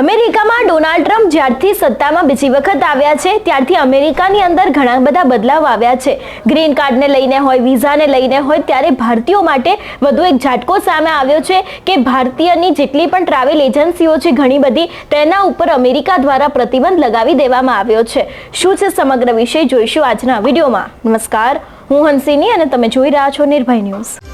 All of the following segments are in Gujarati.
અમેરિકામાં ડોનાલ્ડ ટ્રમ્પ જ્યારથી સત્તામાં બીજી વખત આવ્યા છે, ત્યારથી અમેરિકાની અંદર ઘણા બધા બદલાવ આવ્યા છે. ગ્રીન કાર્ડને લઈને હોય, વિઝાને લઈને હોય, ત્યારે ભારતીયો માટે વધુ એક ઝાટકો સામે આવ્યો છે કે ભારતીયની જેટલી પણ ટ્રાવેલ એજન્સીઓ છે ઘણી બધી, તેના ઉપર અમેરિકા દ્વારા પ્રતિબંધ લગાવી દેવામાં આવ્યો છે. શું છે સમગ્ર વિષય, જોઈશું આજના વિડીયોમાં. નમસ્કાર, હું હંસિની અને તમે જોઈ રહ્યા છો નિર્ભય ન્યૂઝ.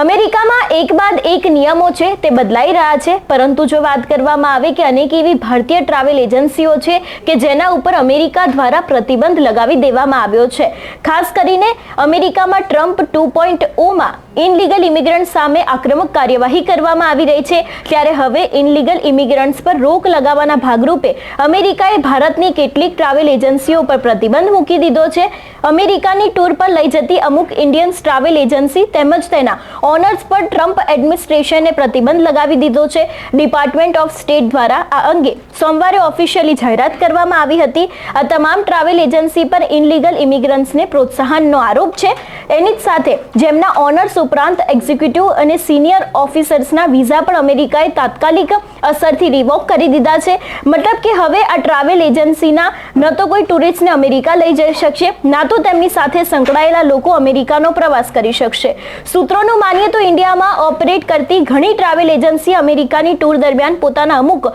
અમેરિકામાં એક બાદ એક નિયમો છે, તે બદલાઈ રહ્યા છે. પરંતુ જો વાત કરવામાં આવે કે અનેક એવી ભારતીય ટ્રાવેલ એજન્સીઓ છે કે જેના ઉપર અમેરિકા દ્વારા પ્રતિબંધ લગાવી દેવામાં આવ્યો છે. ખાસ કરીને અમેરિકામાં ટ્રમ્પ ટુ પોઈન્ટ ઓમાં ઇનલીગલ ઇમિગ્રન્ટ સામે આક્રમક કાર્યવાહી કરવામાં આવી રહી છે. ત્યારે હવે ઇનલીગલ ઇમિગ્રન્ટ્સ પર રોક લગાવવાના ભાગરૂપે અમેરિકાએ ભારતની કેટલીક ટ્રાવેલ એજન્સીઓ પર પ્રતિબંધ મૂકી દીધો છે. અમેરિકાની ટૂર પર લઈ જતી અમુક ઇન્ડિયન્સ ટ્રાવેલ એજન્સી તેમજ તેના ઓનર્સ પર ટ્રમ્પ એડમિનિસ્ટ્રેશને પ્રતિબંધ લગાવી દીધો છે. ડિપાર્ટમેન્ટ ઓફ સ્ટેટ દ્વારા આ અંગે સોમવારે ઓફિશિયલી જાહેરાત કરવામાં આવી હતી. આ તમામ ટ્રાવેલ એજન્સી પર ઇનલીગલ ઇમિગ્રન્ટ્સને પ્રોત્સાહનનો આરોપ છે. એની જ સાથે જેમના ઓનર્સ ઉપરાંત એક્ઝિક્યુટિવ અને સિનિયર ઓફિસર્સના વિઝા પણ અમેરિકાએ તાત્કાલિક અસરથી રિવોક કરી દીધા છે. મતલબ કે હવે આ ટ્રાવેલ એજન્સીના ન તો કોઈ ટુરિસ્ટને અમેરિકા લઈ જઈ શકશે, ના તો તેમની સાથે સંકળાયેલા લોકો અમેરિકાનો પ્રવાસ કરી શકશે. સૂત્રોનું માનીએ તો ઇન્ડિયામાં ઓપરેટ કરતી ઘણી ટ્રાવેલ એજન્સી અમેરિકાની ટૂર દરમિયાન પોતાના અમુક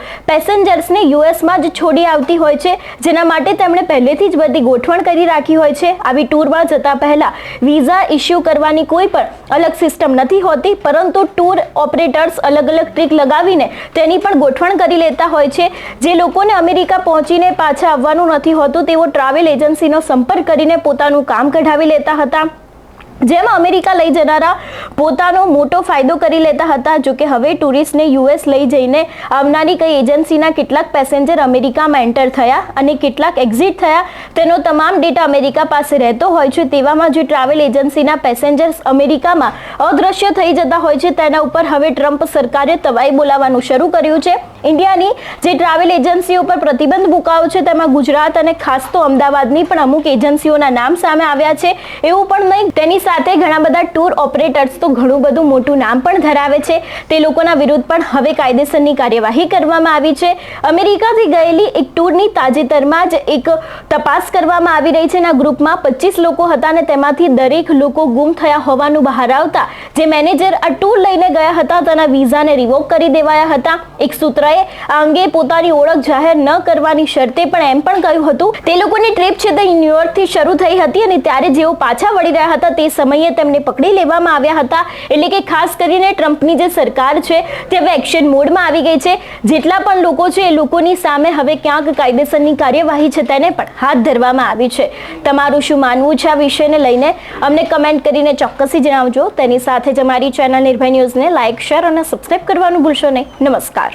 પેસેન્જર્સને યુએસમાં જ છોડી આવતી હોય છે, જેના માટે તેમણે પહેલેથી જ બધી ગોઠવણ કરી રાખી હોય છે. આવી ટૂરમાં જતા પહેલા વિઝા ઇસ્યુ કરવાની કોઈ પણ અલગ સિસ્ટમ નથી હોતી, પરંતુ ટૂર ઓપરેટર્સ અલગ અલગ ટ્રીક લગાવીને તેની પણ ગોઠવણ કરી લેતા હોય છે. જે લોકોને અમેરિકા પહોંચીને પાછા આવવાનું નથી હોતું, તેઓ ટ્રાવેલ એજન્સીનો સંપર્ક કરીને પોતાનું કામ કઢાવી લેતા હતા. જેમાં અમેરિકા લઈ જનારા પોતાનો મોટો ફાયદો કરી લેતા હતા, જો કે હવે ટુરિસ્ટને યુએસ લઈ જઈને આવનારી કઈ એજન્સીના કેટલાક પેસેન્જર અમેરિકામાં એન્ટર થયા અને કેટલાક એક્ઝિટ થયા. તેનો તમામ ડેટા અમેરિકા પાસે રહેતો હોય છે. તેવામાં જે ટ્રાવેલ એજન્સીના પેસેન્જર્સ અમેરિકામાં અદ્રશ્ય થઈ જતા હોય છે, તેના ઉપર હવે ટ્રમ્પ સરકારે તવાઈ બોલાવવાનું શરૂ કર્યું છે. ઇન્ડિયાની જે ટ્રાવેલ એજન્સીઓ પર પ્રતિબંધ મુકાયો છે, તેમાં ગુજરાત અને ખાસ તો અમદાવાદની પણ અમુક એજન્સીઓના નામ સામે આવ્યા છે. એવું પણ નહીં, તેની સાથે ઘણા બધા ટૂર ઓપરેટર્સ તો ઘણું બધું મોટું નામ પણ ધરાવે છે. તે લોકોના વિરુદ્ધ પણ હવે કાયદેસરની કાર્યવાહી કરવામાં આવી છે. અમેરિકાથી ગયેલી એક ટૂરની તાજેતરમાં જ એક તપાસ કરવામાં આવી રહી છે એના ગ્રુપમાં પચીસ લોકો હતા અને તેમાંથી દરેક લોકો ગુમ થયા હોવાનું બહાર આવતા. જે મેનેજર આ ટૂર લઈને ગયા હતા, તેના વિઝાને રિવોક કરી દેવાયા હતા. એક સૂત્રએ આ અંગે પોતાની ઓળખ જાહેર ન કરવાની શરતે પણ એમ પણ કહ્યું હતું. તે લોકોની ટ્રીપ છે તે ન્યુયોર્કથી શરૂ થઈ હતી અને ત્યારે જેઓ પાછા વળી રહ્યા હતા તે સમયે તેમને પકડી લેવામાં આવ્યા હતા. એટલે કે ખાસ કરીને ટ્રમ્પની જે સરકાર છે તે હવે એક્શન મોડમાં આવી ગઈ છે. જેટલા પણ લોકો છે એ લોકોની સામે હવે ક્યાંક કાયદેસરની કાર્યવાહી છે તેને પણ હાથ ધરવામાં આવી છે. તમારું શું માનવું છે આ વિષયને લઈને? અમને કમેન્ટ કરીને ચોક્કસથી જણાવજો. તેની સાથે જ અમારી ચેનલ નિર્ભય ન્યૂઝને લાઇક શેર અને સબસ્ક્રાઇબ કરવાનું ભૂલશો નહીં. નમસ્કાર.